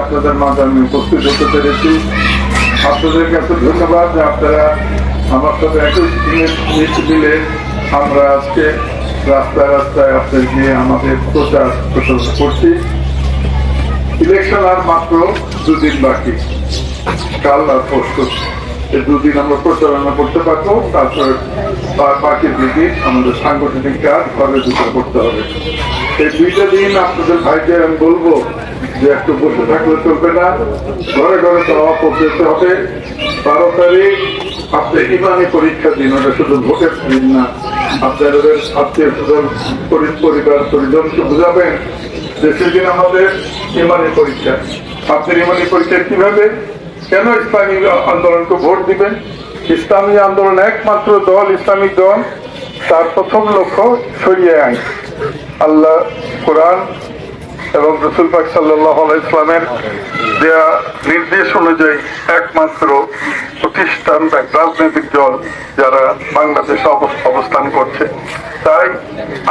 আপনাদের মাঝে আমি উপস্থিত হতে পেরেছি। আপনাদের কাছে ধন্যবাদ যে আপনারা আমার সাথে একই মিলে আমরা আজকে রাস্তায় রাস্তায় আপনাদের নিয়ে আমাদের প্রচার প্রচার করছি। ইলেকশন আর মাত্র দুদিন বাকি। কাল আর এই দুদিন আমরা প্রচারণা করতে পারব, তারপরে বাকি দুদিন আমাদের সাংগঠনিক কাজ ঘরে দুটো করতে হবে। এই দুইটা দিন আপনাদের ভাইকে আমি বলব যে একটু বসে থাকলে চলবে না। ঘরে ঘরে দেওয়া পৌঁছতে হবে। বারো তারিখ, আপনি ইমানি পরীক্ষা দিন, ওটা শুধু ভোটের দিন না। আপনাদের আত্মীয় স্বজন, পরি- পরিবার পরিজনকে বুঝাবেন যে সেদিন আমাদের ইমানি পরীক্ষা। আপনার ইমানি পরীক্ষা কীভাবে কেন ইসলামী আন্দোলনকে ভোট দিবেন? ইসলামী আন্দোলন একমাত্র দল ইসলামিক দল, তার প্রথম লক্ষ্য সরিয়ে আইন। আল্লাহ কোরআন এবং রসুল পাক সাল্লাহ ইসলামের দেয়া নির্দেশ অনুযায়ী একমাত্র প্রতিষ্ঠান বা রাজনৈতিক দল যারা বাংলাদেশে অবস্থান করছে, তাই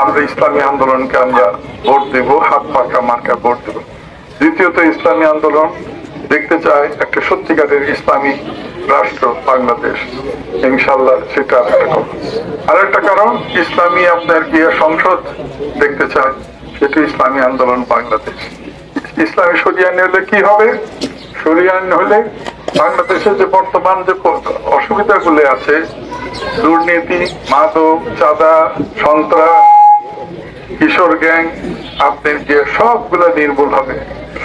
আমরা ইসলামী আন্দোলনকে আমরা ভোট দেব, হাত পাকা মার্কা ভোট দেব। দ্বিতীয়ত, ইসলামী আন্দোলন দেখতে চায় একটা সত্যিকারের ইসলামী রাষ্ট্র, বাংলাদেশ। ইনশাল্লাহ সেটা একটা কারণ, ইসলামী আপনার গিয়ে সংসদ দেখতে চায়, সেটা ইসলামী আন্দোলন বাংলাদেশ। ইসলামী সরিয়ান হলে কি হবে? সরিয়ান হলে বাংলাদেশের যে বর্তমান যে অসুবিধাগুলো আছে, দুর্নীতি, মাদক, চাঁদা, সন্ত্রাস, কিশোর গ্যাং, আপনার যে সবগুলো নির্মূল হবে।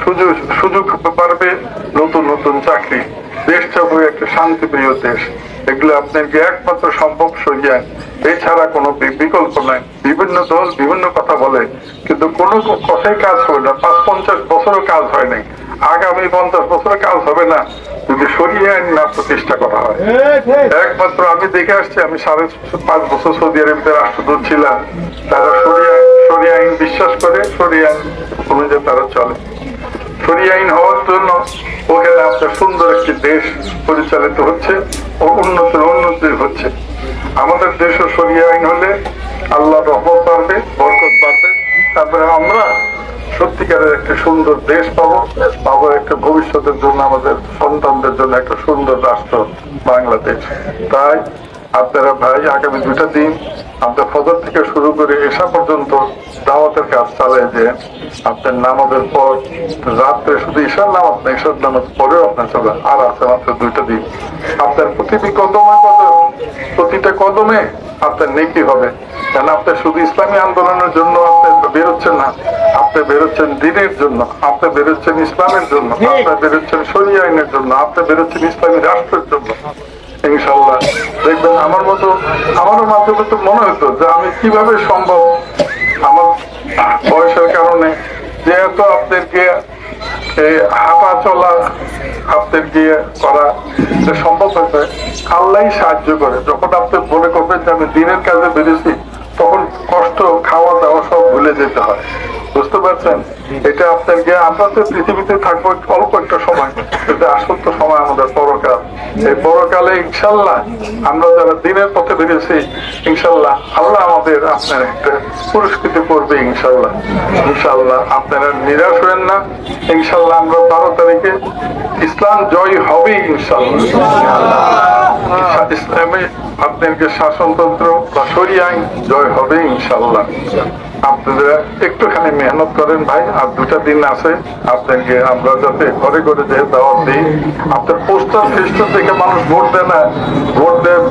সুযোগ সুযোগ পারবে নতুন নতুন চাকরি। দেশটা হবে একটা শান্তিপ্রিয় দেশ। এগুলো আপনাকে একমাত্র সম্ভব সরিয়ান এছাড়া কোনো বিকল্প নাই। বিভিন্ন দল বিভিন্ন কথা বলে। কিন্তু কোনো কথাই কাজ হবে না। পাঁচ, পঞ্চাশ বছরও কাজ হয় নাই। আগামী পঞ্চাশ বছরের কাজ হবে না। যদি সরিয়ে আইন না প্রতিষ্ঠা করা হয়। একমাত্র আমি দেখে আসছি, আমি সাড়ে পাঁচ বছর সৌদি আরবিতে রাষ্ট্রদূত ছিলাম। তারা সরিয়া সরিয়া আইন বিশ্বাস করে, সরিয়া আইন অনুযায়ী তারা চলে। আইন হওয়ার জন্য ওখানে আপনার সুন্দর একটি দেশ পরিচালিত হচ্ছে ও উন্নত উন্নতি হচ্ছে। আমাদের দেশও সরিয়া আইন হলে আল্লাহ রহমত বাড়বে, বরকত বাড়বে। তারপরে আমরা সত্যিকারের একটা সুন্দর দেশ পাবো পাবো একটা ভবিষ্যতের জন্য আমাদের সন্তানদের জন্য একটা সুন্দর রাষ্ট্র, বাংলাদেশ। তাই আপনারা ভাই আগামী দুটা দিন আপনার ফজর থেকে শুরু করে এসা পর্যন্ত দাওয়াতের কাজ চালায় যে আপনার নামাজের পর রাত্রে শুধু ঈশার নামাজ না ঈশার নামাজ পরেও আপনার চলে। আর আছে মাত্র দুইটা দিন। আপনার প্রতিটি কদমে কদম প্রতিটা কদমে আপনার নেকি হবে। কেন আপনি শুধু ইসলামী আন্দোলনের জন্য আপনি বেরোচ্ছেন না আপনি বেরোচ্ছেন দিনের জন্য আপনি বেরোচ্ছেন ইসলামের জন্য আপনি বেরোচ্ছেন শরীয় আইনের জন্য আপনি বেরোচ্ছেন ইসলামী রাষ্ট্রের জন্য। ইনশাল্লাহ দেখবেন আমার মতো, আমারও মাধ্যমে তো মনে হতো যে আমি কীভাবে সম্ভব আমার বয়সের কারণে, যেহেতু আপনাদেরকে এই হাঁটা চলা আপনাদের গিয়ে করা যে সম্ভব হয়েছে, আল্লাহ সাহায্য করে। যখন আপনি মনে করবেন যে আমি দিনের কাজে বেরিয়েছি, তখন কষ্ট খাওয়া দাওয়া সব ভুলে যেতে হয়। বুঝতে পারছেন? এটা আপনার গিয়ে আমরা তো পৃথিবীতে থাকব অল্প একটা সময়। কিন্তু আসল তো সময় আমাদের পরকাল। এই পরকালে ইনশাল্লাহ আমরা যারা দিনের পথে বেরিয়েছি, ইনশাল্লাহ আল্লাহ আমাদের আপনার একটা পুরস্কৃত করবে, ইনশাল্লাহ। ইনশাল্লাহ আপনারা নিরাশ হবেন না। ইনশাল্লাহ আমরা বারো তারিখে ইসলাম জয় হবে, ইনশাল্লাহ। ইসলামে আপনাদের শাসনতন্ত্র বা সরি আইন জয় হবে, ইনশাল্লাহ। আপনারা একটুখানি মেহনত করেন ভাই, আর দুটা দিন আছে। আপনাকে আমরা যাতে ঘরে ঘরে যে দাওয়াত দিই, আপনার পোস্টার ফেস্টার দেখে মানুষ ভোট দেয় না। ভোট দেয়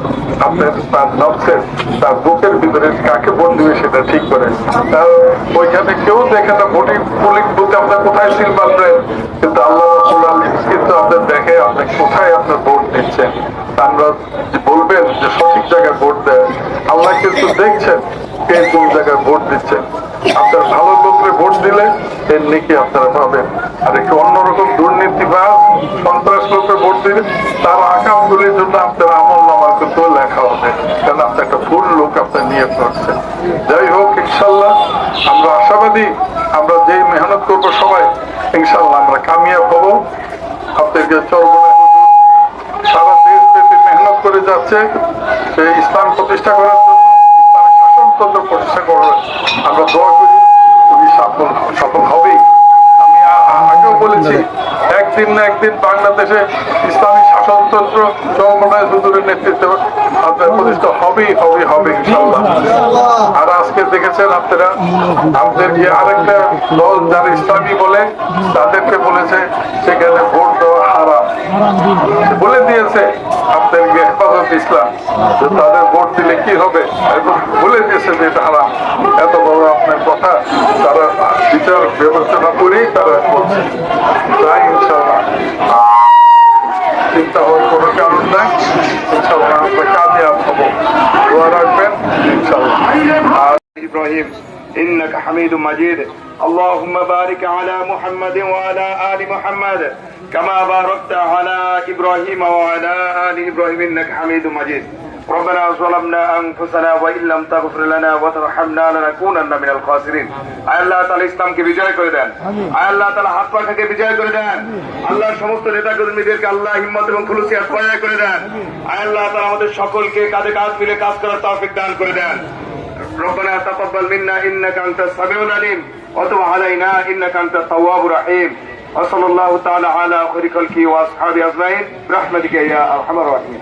আপনার তার নকশের তার বুকের ভিতরে কাকে ভোট দিবে সেটা ঠিক করে। তার ওইখানে কেউ দেখে না, ভোটিং পোলিং বুথে আপনার কোথায় সিল বাঁধবেন কিন্তু আল্লাহ কিন্তু আপনার দেখে আপনি কোথায় আপনার ভোট দিচ্ছেন। আমরা বলবেন যে সঠিক জায়গায় ভোট দেয় আল্লাহ কিন্তু দেখছেন। কে কোন জায়গায় ভোট দিচ্ছেন আপনার ভালো লোকরে ভোট দিলে এর নেকি আপনারা পাবেন। আর একটু অন্যরকম দুর্নীতিবাদ সন্ত্রাস লোকে ভোট দিলে তার আকামগুলির জন্য আপনার আমল নামার কিন্তু লেখা হবে। কারণ আপনি একটা ভুল লোক আপনার নিয়ে করছেন। যাই হোক, ইনশাল্লাহ আমরা আশাবাদী আমরা যেই মেহনত করব সবাই, ইনশাল্লাহ আমরা কামিয়াব হব। আপনাদেরকে চলবো সারা দেশ ব্যাপী মেহনত করে যাচ্ছে সেই ইসলাম প্রতিষ্ঠা করার জন্য ইসলামী প্রতিষ্ঠা করার আমরা দোয়া করি, উনি সফল সফল হবেই। আমি আগেও বলেছি, একদিন না একদিন বাংলাদেশে ইসলামী হুজুরের নেতৃত্বে আপনার প্রতিষ্ঠা হবেই হবে হবে আর আজকে দেখেছেন আপনারা, আমাদের যে আরেকটা দল যারা ইসলামী বলে, তাদেরকে বলেছে, সেখানে ভোট দেওয়া হারাম। বলে দিয়েছে ইসলাম তাদের ভোট দিলে কি হবে? এবং ভুলে গেছে যে এটা হারাম এত বড় আপনার কথা, তারা বিচার বিবেচনা করেই তারা বলছে। তাই চিন্তা হওয়ার কোনো কারণ নাই। ইনশাল্লাহ আমরা কাজে আসব দোয়া রাখবেন ইনশাল্লাহ আর ইব্রাহিম إنك حميد مجيد اللهم بارك على محمد وعلى آل محمد كما باركت على إبراهيم وعلى آل إبراهيم إنك حميد مجيد ربنا ظلمنا أنفسنا وإن لم تغفر لنا وترحمنا لنكونن من الخاسرين আয় আল্লাহ তাআলা ইসলামকে বিজয় করে দেন আয় আল্লাহ তাআলা হাত পাখাকে বিজয় করে দেন আল্লাহর সমস্ত নেতা কর্মীদেরকে আল্লাহ হিম্মত এবং খুলুসিয়াত পয়দা করে দেন আয় আল্লাহ তাআলা আমাদের সকলকে কাঁধে কাঁধ মিলে কাজ করার তৌফিক দান করে দেন ربنا تقبل منا انك انت السميع العليم وتب علينا انك انت التواب الرحيم وصلى الله تعالى على خير خلقه واصحابه اجمعين برحمتك يا ارحم الراحمين